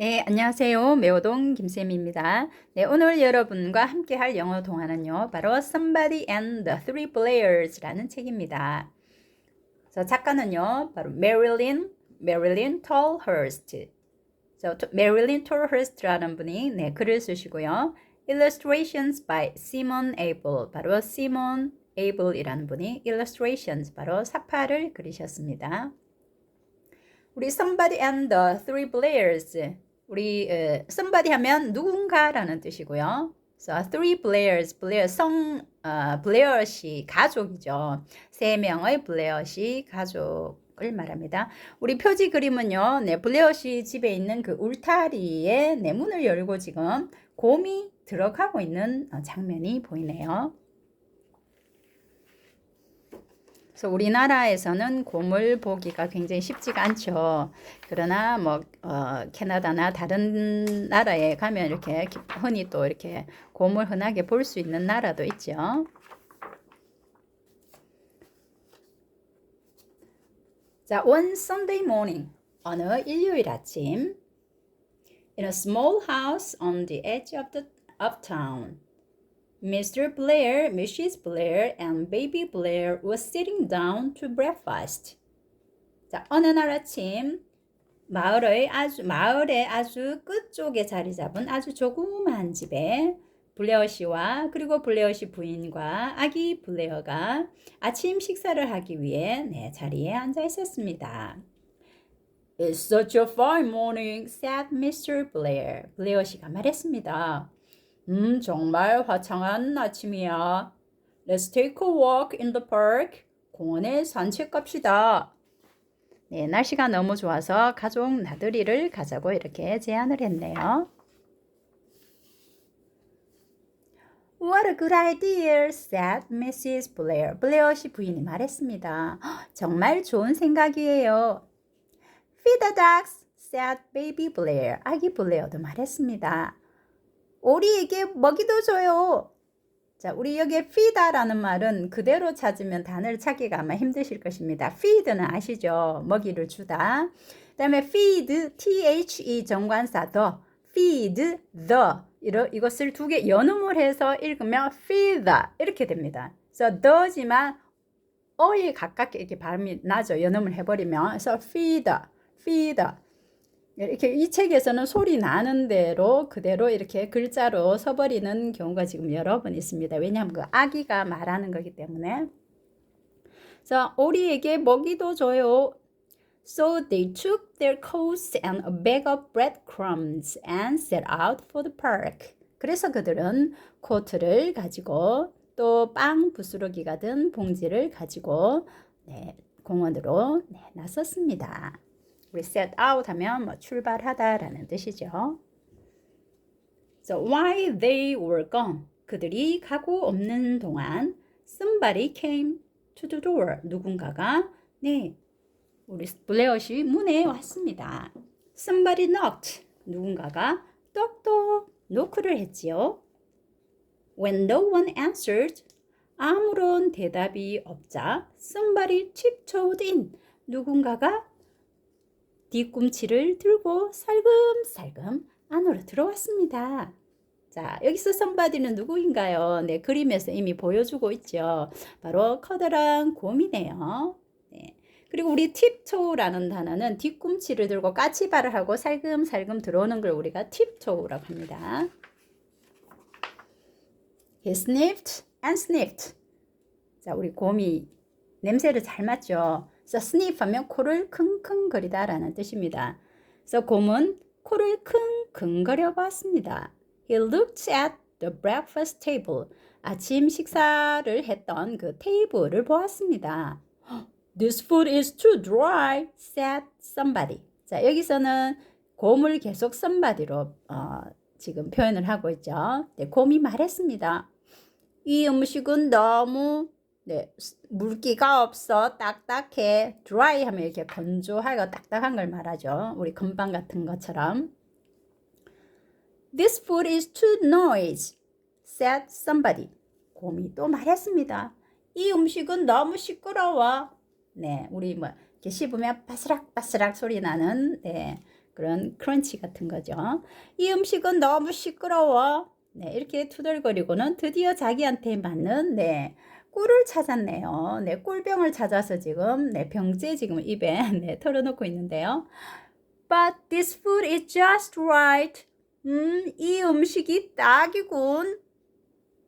네, 안녕하세요. 매호동 김쌤입니다. 네, 오늘 여러분과 함께 할 영어 동화는요, 바로 Somebody and the Three Players*라는 책입니다. 저 작가는요, 바로 Marilyn, Marilyn Tolhurst. 저 Marilyn Tolhurst라는 분이 네, 글을 쓰시고요. Illustrations by Simon Abel. 바로 Simon Abel이라는 분이 Illustrations, 바로 사파를 그리셨습니다. 우리 somebody and the three players 우리 어, somebody 하면 누군가라는 뜻이고요. So three players, 블레어 성 어, 블레어시 가족이죠. 세 명의 블레어시 가족을 말합니다. 우리 표지 그림은요. 네, 블레어시 집에 있는 그 울타리에 내 문을 열고 지금 곰이 들어가고 있는 어, 장면이 보이네요. 그래서 우리나라에서는 곰을 보기가 굉장히 쉽지가 않죠. 그러나 뭐 어, 캐나다나 다른 나라에 가면 이렇게 흔히 또 이렇게 곰을 흔하게 볼 수 있는 나라도 있죠. 자, one Sunday morning 어느 일요일 아침 in a small house on the edge of the uptown. Mr. Blair, Mrs. Blair, and baby Blair was sitting down to breakfast. 자, 어느 날 아침 마을의 아주 마을의 아주 끝쪽에 자리 잡은 아주 조그마한 집에 블레어 씨와 그리고 블레어 씨 부인과 아기 블레어가 아침 식사를 하기 위해 네, 자리에 앉아 있었습니다. It's such a fine morning, said Mr. Blair. 블레어 씨가 말했습니다. 음, 정말 화창한 아침이야. Let's take a walk in the park. 공원에 산책 갑시다. 네, 날씨가 너무 좋아서 가족 나들이를 가자고 이렇게 제안을 했네요. What a good idea, said Mrs. Blair. 블레어 씨 부인이 말했습니다. 정말 좋은 생각이에요. Feed the ducks, said baby Blair. 아기 블레어도 말했습니다. 오리에게 먹이도 줘요. 자, 우리 여기에 feed라는 말은 그대로 찾으면 단어를 찾기가 아마 힘드실 것입니다. feed는 아시죠? 먹이를 주다. 그 다음에 feed, the 정관사 더, feed the 이러, 이것을 두 개 연음을 해서 읽으면 feed 이렇게 됩니다. 그래서 the지만 어에 가깝게 이렇게 발음이 나죠. 연음을 해버리면 그래서 feed, feed 이렇게 이 책에서는 소리 나는 대로 그대로 이렇게 글자로 써버리는 경우가 지금 여러 번 있습니다. 왜냐하면 그 아기가 말하는 거기 때문에. 자, 오리에게 먹이도 줘요. So they took their coats and a bag of breadcrumbs and set out for the park. 그래서 그들은 코트를 가지고 또 빵 부스러기가 든 봉지를 가지고 네, 공원으로 네, 나섰습니다. 우리 set out 하면 뭐 출발하다라는 뜻이죠. So while they were gone, 그들이 가고 없는 동안 somebody came to the door. 누군가가 네 우리 블레어시 문에 왔습니다. Somebody knocked. 누군가가 똑똑 노크를 했지요. When no one answered, 아무런 대답이 없자 somebody tiptoed in. 누군가가 뒤꿈치를 들고 살금살금 안으로 들어왔습니다. 자, 여기서 선바디는 누구인가요? 네, 그림에서 이미 보여주고 있죠. 바로 커다란 곰이네요. 네. 그리고 우리 팁토우라는 단어는 뒤꿈치를 들고 까치발을 하고 살금살금 들어오는 걸 우리가 팁토우라고 합니다. He sniffed and sniffed. 자, 우리 곰이 냄새를 잘 맡죠. 그래서 sniff 하면 코를 킁킁거리다라는 뜻입니다. 그래서 곰은 코를 킁킁거려 봤습니다. He looked at the breakfast table. 아침 식사를 했던 그 테이블을 보았습니다. This food is too dry, said somebody. 자, 여기서는 곰을 계속 somebody로 어, 지금 표현을 하고 있죠. 네, 곰이 말했습니다. 이 음식은 너무 네, 물기가 없어 딱딱해 dry 하면 이렇게 건조하고 딱딱한 걸 말하죠. 우리 금방 같은 것처럼. This food is too noisy, said somebody. 곰이 또 말했습니다. 이 음식은 너무 시끄러워. 네, 우리 뭐 이렇게 씹으면 바스락바스락 소리 나는 네, 그런 크런치 같은 거죠. 이 음식은 너무 시끄러워. 네, 이렇게 투덜거리고는 드디어 자기한테 맞는 네, 꿀을 찾았네요. 네, 꿀병을 찾아서 지금 네, 병째 지금 입에 네, 털어놓고 있는데요. But this food is just right. 음, 이 음식이 딱이군.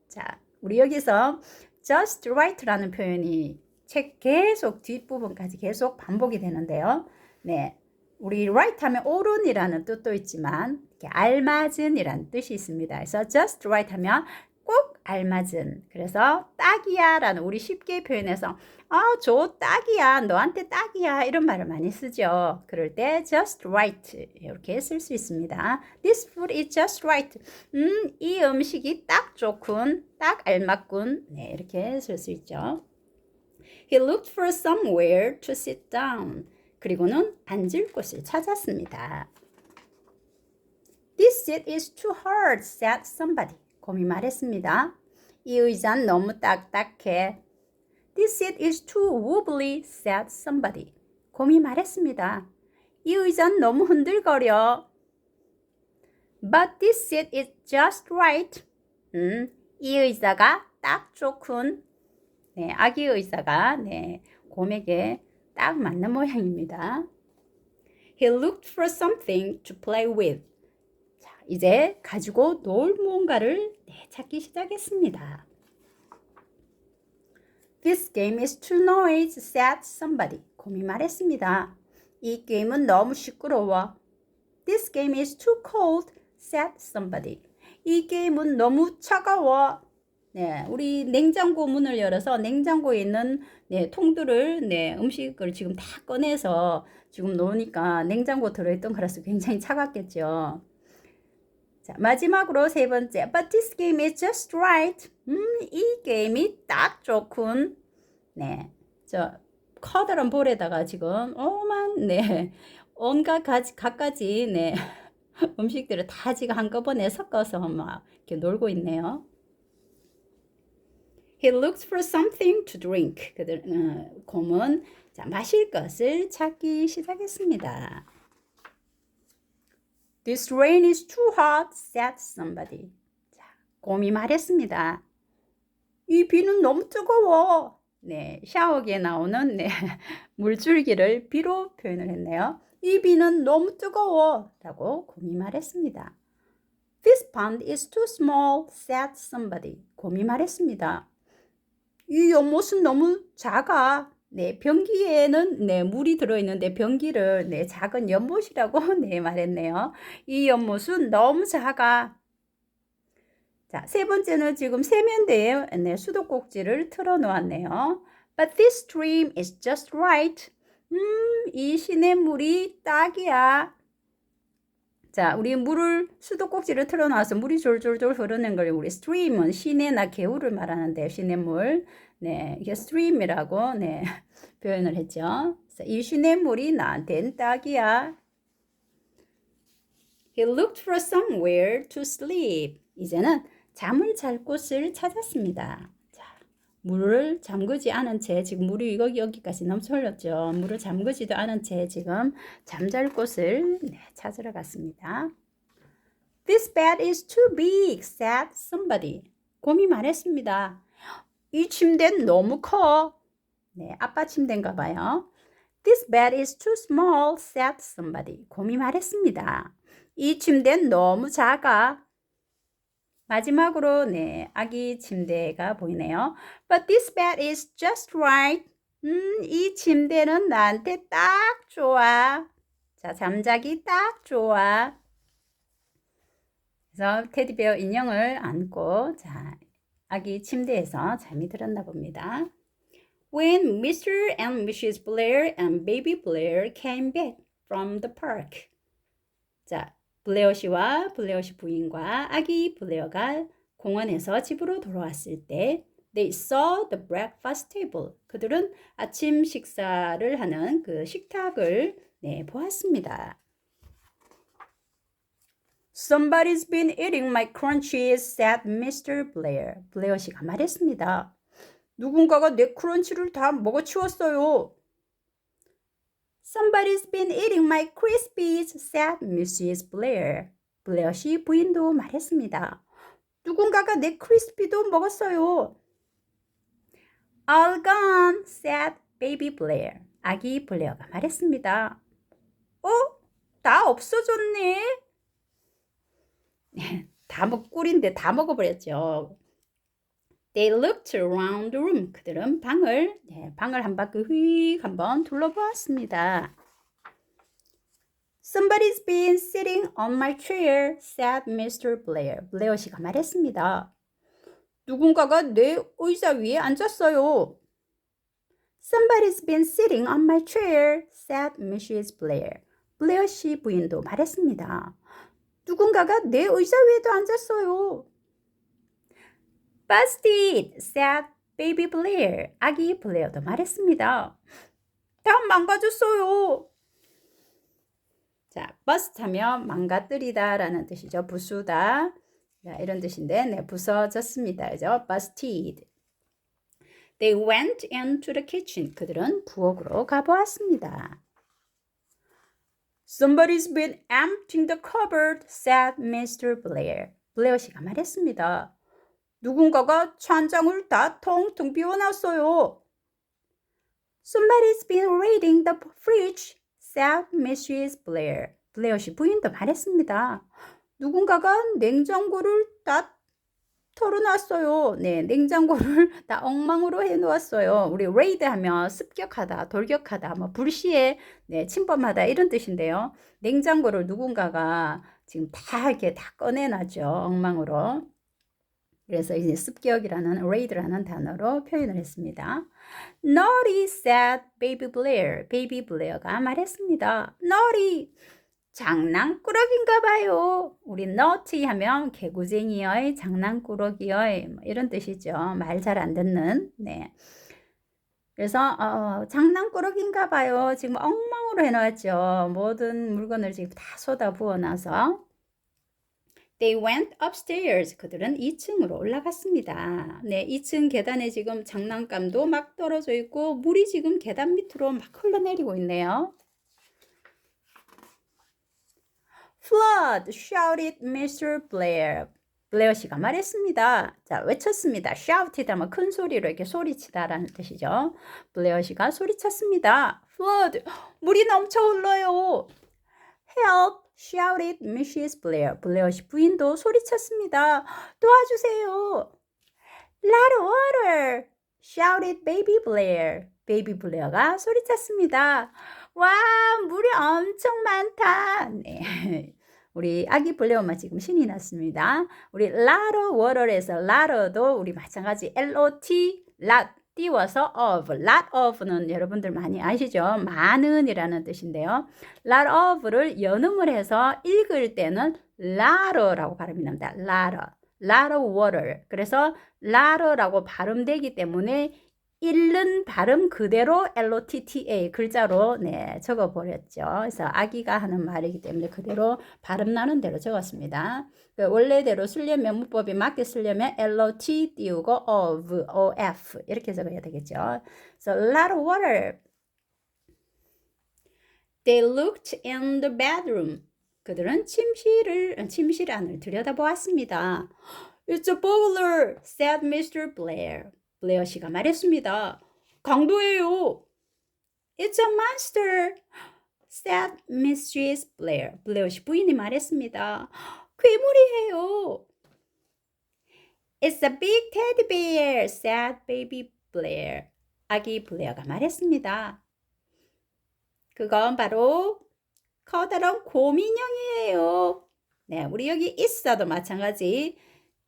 자, 우리 여기서 just right라는 표현이 책 계속 뒷부분까지 계속 반복이 되는데요. 네. 우리 right 하면 옳은이라는 뜻도 있지만 알맞은이라는 뜻이 있습니다. 그래서 just right 하면 꼭 알맞은. 그래서 딱이야라는 우리 쉽게 표현해서 아, 저 딱이야. 너한테 딱이야. 이런 말을 많이 쓰죠. 그럴 때 just right 이렇게 쓸 수 있습니다. This food is just right. 음, 이 음식이 딱 좋군. 딱 알맞군. 네, 이렇게 쓸 수 있죠. He looked for somewhere to sit down. 그리고는 앉을 곳을 찾았습니다. This seat is too hard, said somebody. 곰이 말했습니다. 이 의자는 너무 딱딱해. This seat is too wobbly, said somebody. 곰이 말했습니다. 이 의자는 너무 흔들거려. But this seat is just right. 음, 이 의자가 딱 좋군. 네, 아기 의사가 네, 곰에게 딱 맞는 모양입니다. He looked for something to play with. 자, 이제 가지고 놀 무언가를 네, 찾기 시작했습니다. This game is too noisy, said somebody. 곰이 말했습니다. 이 게임은 너무 시끄러워. This game is too cold, said somebody. 이 게임은 너무 차가워. 네, 우리 냉장고 문을 열어서 냉장고에 있는 네, 통들을 네, 음식을 지금 다 꺼내서 지금 놓으니까 냉장고 들어있던 거라서 굉장히 차갑겠죠. 자, 마지막으로 세 번째. But this game is just right. 음, 이 게임이 딱 좋군. 네. 저 커다란 볼에다가 지금 오만 네. 온갖 가지 갖가지 네. 음식들을 다 지금 한꺼번에 섞어서 막 이렇게 놀고 있네요. He looked for something to drink. 그들 어, 곰은 자, 마실 것을 찾기 시작했습니다. This rain is too hot, said somebody. 자, 곰이 말했습니다. 이 비는 너무 뜨거워. 네, 샤워기에 나오는 네, 물줄기를 비로 표현을 했네요. 이 비는 너무 뜨거워. 라고 곰이 말했습니다. This pond is too small, said somebody. 곰이 말했습니다. 이 연못은 너무 작아. 네, 변기에는 네, 물이 들어있는데 변기를 네, 작은 연못이라고 네, 말했네요. 이 연못은 너무 작아. 자, 세 번째는 지금 세면대에 네, 수도꼭지를 틀어 놓았네요. But this stream is just right. 음, 이 시냇물이 딱이야. 자, 우리 물을 수도꼭지를 틀어 놔서 물이 졸졸졸 흐르는 걸 우리 stream은 시내나 개울을 말하는데 시냇물. 네, 이게 stream이라고 네, 표현을 했죠. 이 시냇물이 나한테는 딱이야. He looked for somewhere to sleep. 이제는 잠을 잘 곳을 찾았습니다. 물을 잠그지 않은 채 지금 물이 여기 여기까지 넘쳐 흘렸죠. 물을 잠그지도 않은 채 지금 잠잘 곳을 네, 찾으러 갔습니다. This bed is too big, said somebody. 곰이 말했습니다. 이 침대는 너무 커. 네, 아빠 침대인가 봐요. This bed is too small, said somebody. 곰이 말했습니다. 이 침대는 너무 작아. 마지막으로 네, 아기 침대가 보이네요. But this bed is just right. 음, 이 침대는 나한테 딱 좋아. 자, 잠자기 딱 좋아. 그래서 테디베어 인형을 안고 자, 아기 침대에서 잠이 들었나 봅니다. When Mr. and Mrs. Blair and baby Blair came back from the park. 자, 블레어 씨와 블레어 씨 부인과 아기 블레어가 공원에서 집으로 돌아왔을 때 they saw the breakfast table. 그들은 아침 식사를 하는 그 식탁을 네, 보았습니다. Somebody's been eating my crunchies, said Mr. Blair. 블레어 씨가 말했습니다. 누군가가 내 크런치를 다 먹어치웠어요. Somebody's been eating my crispies, said Mrs. Blair. 블레어 씨 부인도 말했습니다. 누군가가 내 크리스피도 먹었어요. All gone, said baby Blair. 아기 블레어가 말했습니다. 어? 다 없어졌네. 다 먹, 꿀인데 다 먹어버렸죠. They looked around the room. 그들은 방을, 네, 방을 한 바퀴 휙 한번 둘러보았습니다. Somebody's been sitting on my chair, said Mr. Blair. 블레어 씨가 말했습니다. 누군가가 내 의자 위에 앉았어요. Somebody's been sitting on my chair, said Mrs. Blair. 블레어 씨 부인도 말했습니다. 누군가가 내 의자 위에도 앉았어요. Busted, said baby Blair. 아기 블레어도 말했습니다. 다 망가졌어요. 자, bust 하면 망가뜨리다 라는 뜻이죠. 부수다. 자, 이런 뜻인데, 네, 부서졌습니다. 그죠? busted. They went into the kitchen. 그들은 부엌으로 가보았습니다. Somebody's been emptying the cupboard, said Mr. Blair. 블레어 씨가 말했습니다. 누군가가 찬장을 다 텅텅 비워놨어요. Somebody's been raiding the fridge, said Mrs. Blair. 블레어 씨 부인도 말했습니다. 누군가가 냉장고를 다 털어놨어요. 네, 냉장고를 다 엉망으로 해놓았어요. 우리 레이드 하면 습격하다, 돌격하다, 뭐 불시에 네, 침범하다 이런 뜻인데요. 냉장고를 누군가가 지금 다 이렇게 다 꺼내놨죠. 엉망으로. 그래서 이제 습격이라는 레이드라는 단어로 표현을 했습니다. Naughty said Baby Blair. Baby Blair가 말했습니다. Naughty. 장난꾸러기인가 봐요. 우리 naughty 하면 개구쟁이의 장난꾸러기의 뭐 이런 뜻이죠. 말 잘 안 듣는. 네. 그래서 어, 장난꾸러기인가 봐요. 지금 엉망으로 해놨죠. 모든 물건을 지금 다 쏟아 부어놔서. They went upstairs. 그들은 2층으로 올라갔습니다. 네, 2층 계단에 지금 장난감도 막 떨어져 있고 물이 지금 계단 밑으로 막 흘러내리고 있네요. Flood! shouted Mr. Blair. 블레어 씨가 말했습니다. 자, 외쳤습니다. shouted 하면 큰 소리로 이렇게 소리치다라는 뜻이죠. 블레어 씨가 소리쳤습니다. flood! 물이 넘쳐 흘러요. help! shouted Mrs. Blair. 블레어 씨 부인도 소리쳤습니다. 도와주세요. of water! shouted baby Blair. 베이비 블레어가 소리쳤습니다. 와, 물이 엄청 많다. 네. 우리 아기 블레어만 지금 신이 났습니다. 우리 라러 워럴에서 라러도 우리 마찬가지 LOT 라 띄워서 of, lot of는 여러분들 많이 아시죠? 많은이라는 뜻인데요. lot of를 연음을 해서 읽을 때는 라러라고 발음이 납니다. 라러, lot of water. 그래서 라러라고 발음되기 때문에 읽는 발음 그대로 LOTTA 글자로 네, 적어 버렸죠. 그래서 아기가 하는 말이기 때문에 그대로 발음 나는 대로 적었습니다. 그 원래대로 쓰려면 문법이 맞게 쓰려면 LOT 띄우고 of, OF 이렇게 적어야 되겠죠. So lot of water. They looked in the bedroom. 그들은 침실을 침실 안을 들여다보았습니다. It's a burglar, said Mr. Blair. 블레어 씨가 말했습니다. 강도예요. It's a monster, said Mrs. Blair. 블레어 씨 부인이 말했습니다. 괴물이에요. It's a big teddy bear, said baby Blair. 아기 블레어가 말했습니다. 그건 바로 커다란 곰인형이에요. 네, 우리 여기 있어도 마찬가지.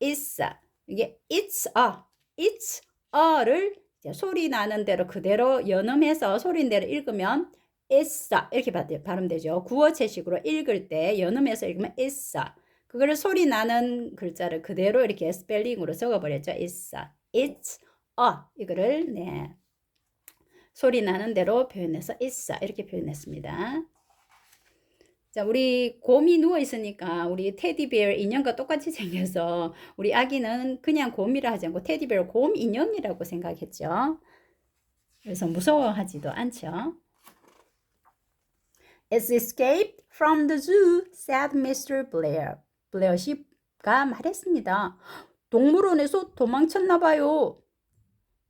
있어. 이게 it's a, it's 어를 소리 나는 대로 그대로 연음해서 소리인 대로 읽으면 있어 이렇게 발음되죠. 구어체식으로 읽을 때 연음해서 읽으면 있어. 그거를 소리 나는 글자를 그대로 이렇게 스펠링으로 적어버렸죠. 있어. it's a 이거를 네 소리 나는 대로 표현해서 있어 이렇게 표현했습니다. 자, 우리 곰이 누워 있으니까 우리 테디베어 인형과 똑같이 생겨서 우리 아기는 그냥 곰이라 하지 않고 테디베어 곰 인형이라고 생각했죠. 그래서 무서워하지도 않죠. It's escaped from the zoo, said Mr. Blair. 블레어 씨가 말했습니다. 동물원에서 도망쳤나 봐요.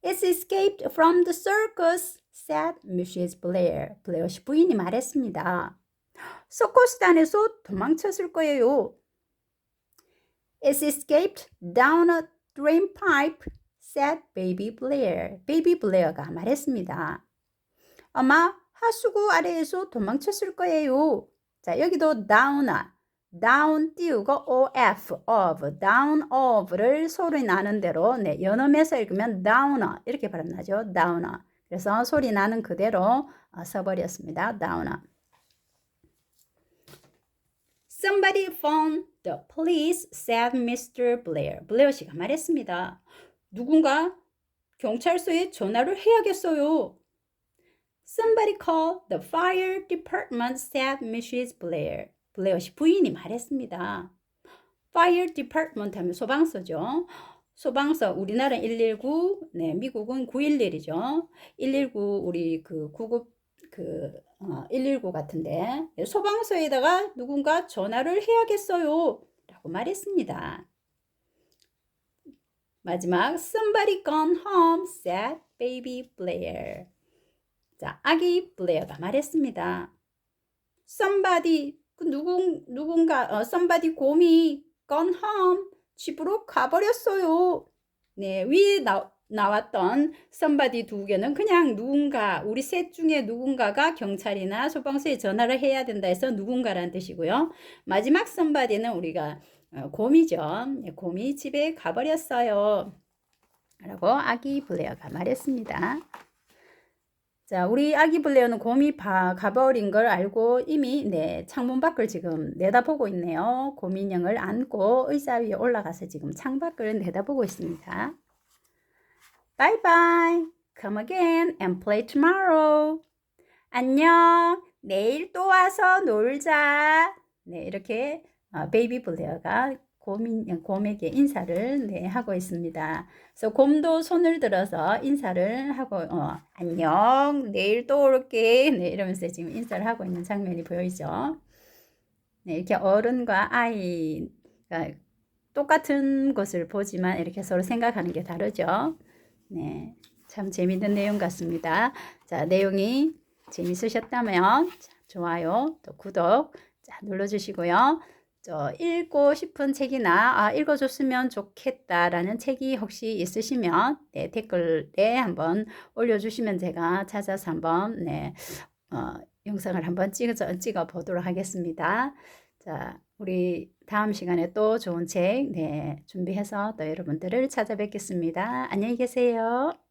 It's escaped from the circus, said Mrs. Blair. 블레어 씨 부인이 말했습니다. 서커스단에서 도망쳤을 거예요. It's escaped down a drain pipe, said Baby Blair. Baby Blair가 말했습니다. 아마 하수구 아래에서 도망쳤을 거예요. 자, 여기도 down아, down 띄우고 of, of, down of를 소리 나는 대로 네, 연음에서 읽으면 downer 이렇게 발음나죠. downer. 그래서 소리 나는 그대로 어, 써버렸습니다. downer. Somebody phone the police, said Mr. Blair. 블레어 씨가 말했습니다. 누군가 경찰서에 전화를 해야겠어요. Somebody call the fire department, said Mrs. Blair. 블레어 씨 부인이 말했습니다. Fire department 하면 소방서죠. 소방서 우리나라 119, 네, 미국은 911이죠. 119 우리 그 구급 그 어, 119 같은데 네, 소방서에다가 누군가 전화를 해야겠어요. 라고 말했습니다. 마지막 somebody gone home said baby Blair. 자, 아기 블레어가 말했습니다. somebody 그 누군 누군가 어, somebody 곰이 gone home 집으로 가버렸어요. 네, 위에 나, 나왔던 somebody 두 개는 그냥 누군가 우리 셋 중에 누군가가 경찰이나 소방서에 전화를 해야 된다 해서 누군가라는 뜻이고요. 마지막 somebody는 우리가 어, 곰이죠. 네, 곰이 집에 가버렸어요. 라고 아기 블레어가 말했습니다. 자, 우리 아기 블레어는 곰이 바, 가버린 걸 알고 이미 네, 창문 밖을 지금 내다보고 있네요. 곰 인형을 안고 의자 위에 올라가서 지금 창밖을 내다보고 있습니다. Bye bye. Come again and play tomorrow. 안녕. 내일 또 와서 놀자. 네, 이렇게 어, 베이비 블레어가 곰, 곰에게 인사를 네, 하고 있습니다. 그래서 곰도 손을 들어서 인사를 하고 어, 안녕 내일 또 올게 네, 이러면서 지금 인사를 하고 있는 장면이 보이죠. 네, 이렇게 어른과 아이가 똑같은 것을 보지만 이렇게 서로 생각하는 게 다르죠. 네, 참 재밌는 내용 같습니다. 자, 내용이 재밌으셨다면 좋아요, 또 구독 자, 눌러주시고요. 저 읽고 싶은 책이나 아, 읽어줬으면 좋겠다라는 책이 혹시 있으시면 네, 댓글에 한번 올려주시면 제가 찾아서 한번 네, 어, 영상을 한번 찍어, 찍어 보도록 하겠습니다. 자, 우리 다음 시간에 또 좋은 책 네, 준비해서 또 여러분들을 찾아뵙겠습니다. 안녕히 계세요.